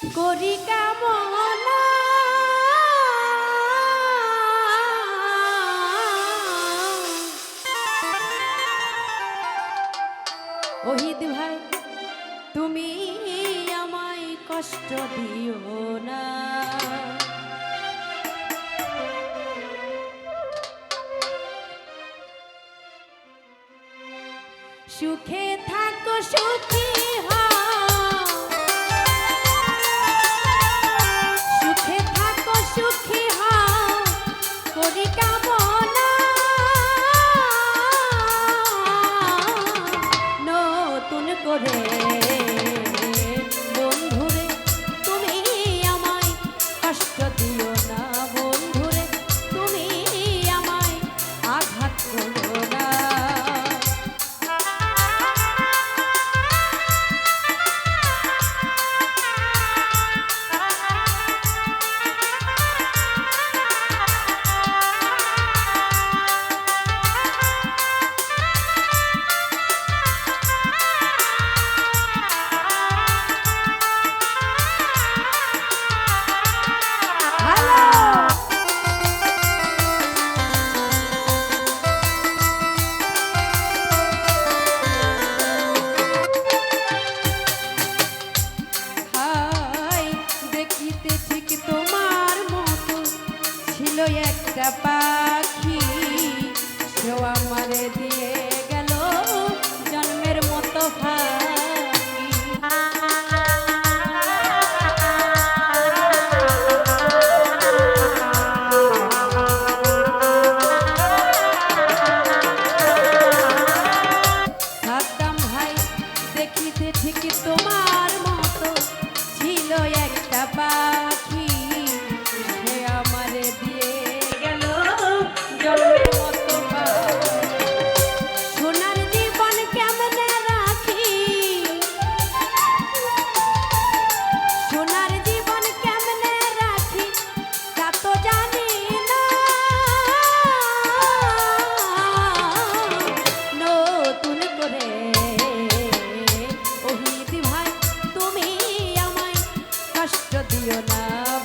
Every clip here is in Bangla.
করি কামনা। ওহিদ ভাই তুমি আমায় কষ্ট দিও না। সুখে থাকো সুখী হ Okay, go. একটা পাখি সেও আমারে দিয়ে গেল জন্মের মতো ভা না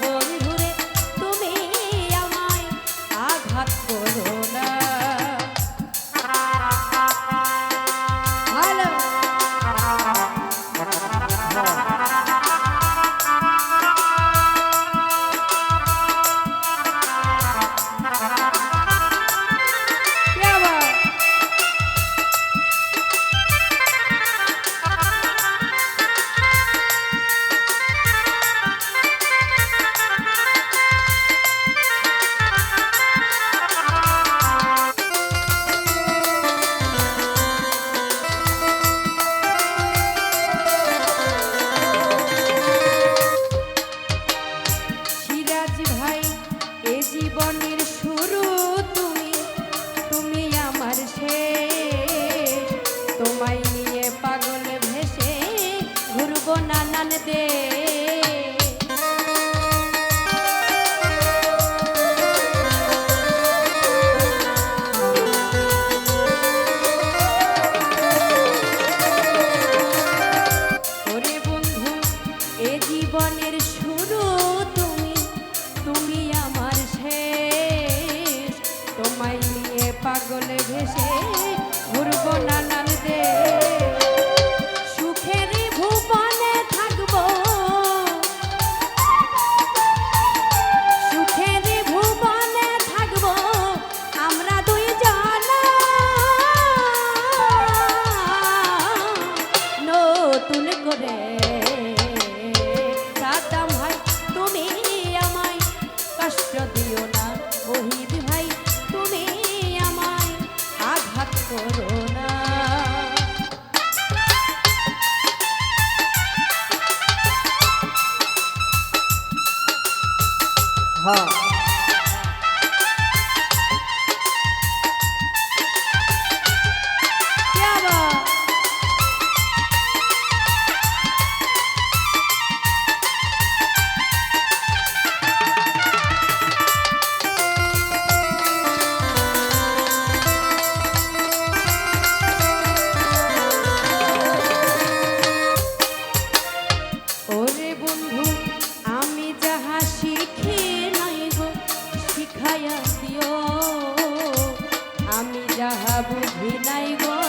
আমি যাহা বুঝি নাই গো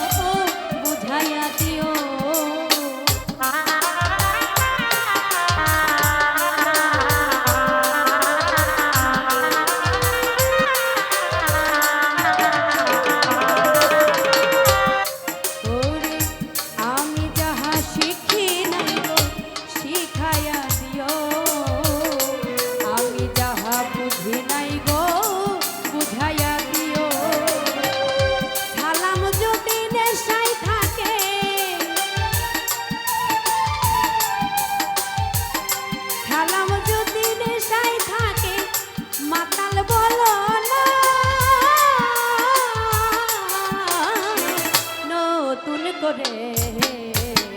হে